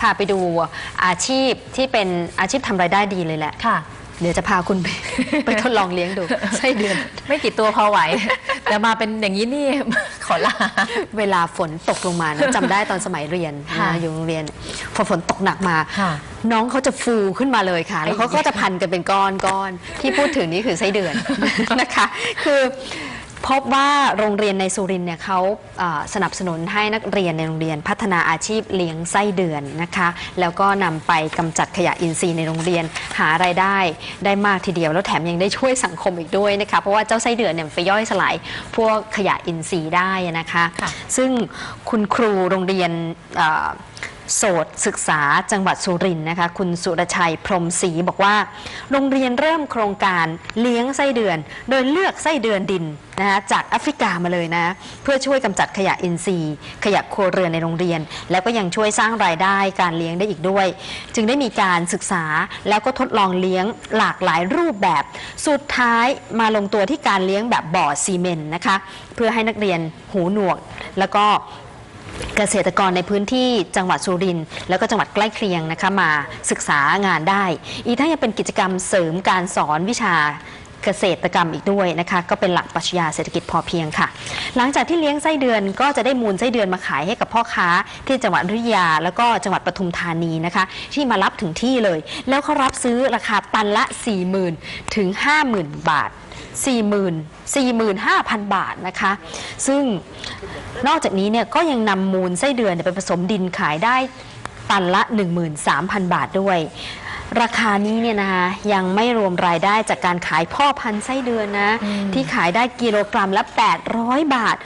พาไปดูอาชีพที่เป็นอาชีพทำรายได้ดีเลยแหละ ค่ะ เดี๋ยวจะพาคุณไป ไปทดลองเลี้ยงดูไส้เดือน ไม่กี่ตัวพอไหว แต่มาเป็นอย่างนี้นี่ ขอลา เวลาฝนตกลงมานะจำได้ตอนสมัยเรียนค่ะนะอยู่โรงเรียนพอฝนตกหนักมา ค่ะน้องเขาจะฟูขึ้นมาเลยค่ะ แล้วเขาไอ้ก็จะพันกันเป็นก้อนก้อนที่พูดถึงนี่คือไส้เดือน นะคะ คือ พบว่าโรงเรียนในสุรินทร์เนี่ยเขาเอ่อสนับสนุนให้นักเรียนในโรงเรียนพัฒนาอาชีพเลี้ยงไส้เดือนนะคะ แล้วก็นำไปกำจัดขยะอินทรีย์ในโรงเรียนหารายได้ได้มากทีเดียว แล้วแถมยังได้ช่วยสังคมอีกด้วยนะคะเพราะว่าเจ้าไส้เดือนเนี่ยมันไปย่อยสลายพวกขยะอินทรีย์ได้นะคะค่ะซึ่งคุณครูโรงเรียนเอ่อ โสดศึกษาจังหวัดสุรินทร์นะคะ คุณสุรชัยพรมศรีบอกว่า โรงเรียนเริ่มโครงการเลี้ยงไส้เดือน โดยเลือกไส้เดือนดินนะคะจากแอฟริกามาเลยนะ เพื่อช่วยกำจัดขยะอินทรีย์ ขยะครัวเรือนในโรงเรียน แล้วก็ยังช่วยสร้างรายได้การเลี้ยงได้อีกด้วย จึงได้มีการศึกษาแล้วก็ทดลองเลี้ยงหลากหลายรูปแบบ สุดท้ายมาลงตัวที่การเลี้ยงแบบบ่อซีเมนต์นะคะ เพื่อให้นักเรียนหูหนวกแล้วก็ เกษตรกรในพื้นที่จังหวัดสุรินทร์แล้วก็จังหวัดใกล้เคียงนะคะมาศึกษางานได้ อีกทั้งยังเป็นกิจกรรมเสริมการสอนวิชา เกษตรกรรมอีกด้วยนะคะ ก็เป็นหลักปรัชญาเศรษฐกิจพอเพียงค่ะ หลังจากที่เลี้ยงไส้เดือนก็จะได้มูลไส้เดือนมาขายให้กับพ่อค้าที่จังหวัดอยุธยา แล้วก็จังหวัดปทุมธานีนะคะ ที่มารับถึงที่เลย แล้วเขารับซื้อราคาตันละ 40,000 ถึง 50,000 บาท 40,000 45,000 บาทนะคะ ซึ่งนอกจากนี้เนี่ยก็ยังนำมูลไส้เดือนไปผสมดินขายได้ตันละ 13,000 บาทด้วย ราคานี้เนี่ยนะคะยังไม่รวมรายได้จากการขายพ่อพันธุ์ไส้เดือนนะ ที่ขายได้กิโลกรัมละ 800 บาท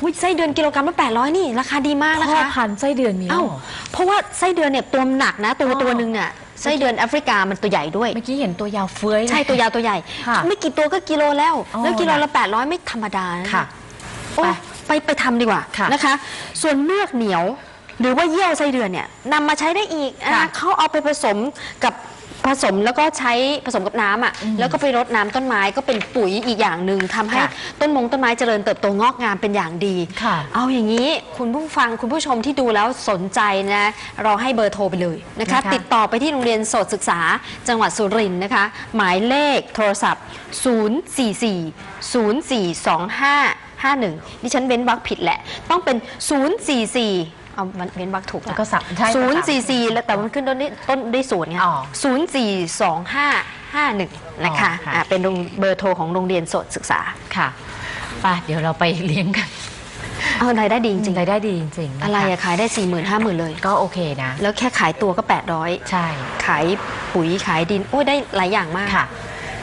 อุ๊ยไส้เดือนกิโลกรัมละ800 นี่ ราคาดีมากนะพ่อคะพันธุ์ไส้เดือนมีแล้เอ้าวเหรอเพราะว่าไส้เดือนเนี่ยตัวมันหนักนะ ตัวอ๋อตัวหนึ่งเนี่ยไส้เดือนแอฟริกามันตัวใหญ่ด้วย เมื่อกี้เห็นตัวยาวเฟ้ยเลยใช่ตัวยาวตัวใหญ่ค่ะไม่กี่ตัวก็กิโลแล้วอ๋อแล้วกิโลละ 800 ไม่ธรรมดานะค่ะโอ้ไปไปทำดีกว่าค่ะนะคะ ส่วนเมือกเหนียวหรือว่าเยี่ยวไส้เดือนเนี่ยนำมาใช้ได้อีกค่ะนะเขาเอาไปผสมกับ ผสมแล้วก็ใช้ผสมกับน้ำอะแล้วก็ไปรดน้ำต้นไม้ก็เป็นปุ๋ยอีกอย่างหนึ่งทำให้ค่ะต้นมงต้นไม้เจริญเติบโตงอกงามเป็นอย่างดี ค่ะ เอาอย่างนี้คุณผู้ฟังคุณผู้ชมที่ดูแล้วสนใจนะ เราให้เบอร์โทรไปเลยนะคะ นะคะ ติดต่อไปที่โรงเรียนโสตศึกษาจังหวัดสุรินทร์นะคะ หมายเลขโทรศัพท์ 044 0425 51 ดิฉันเว้นวรรคผิดแหละ ต้องเป็น 044 เอามันเว้นวรรคถูกแล้วก็สับใช่ศูนย์ค่ะสี่สี่แล้วแต่มันขึ้นต้นด้วยต้นด้วยศูนย์ไงอ๋อศูนย์สี่สองห้าห้าหนึ่งนะคะอ๋อค่ะอ่าเป็นโรงเบอร์โทรของโรงเรียนโสตศึกษาค่ะไปเดี๋ยวเราไปเลี้ยงกันเอารายได้ดีจจริริงงรายได้ดีจริงๆๆนคอะไรอะขายได้สี่หมื่นห้าหมื่นเลย ก็โอเคนะ แล้วแค่ขายตัวก็ 800 ใช่ ขายปุ๋ยขายดิน โอ้ยได้หลายอย่างมากค่ะ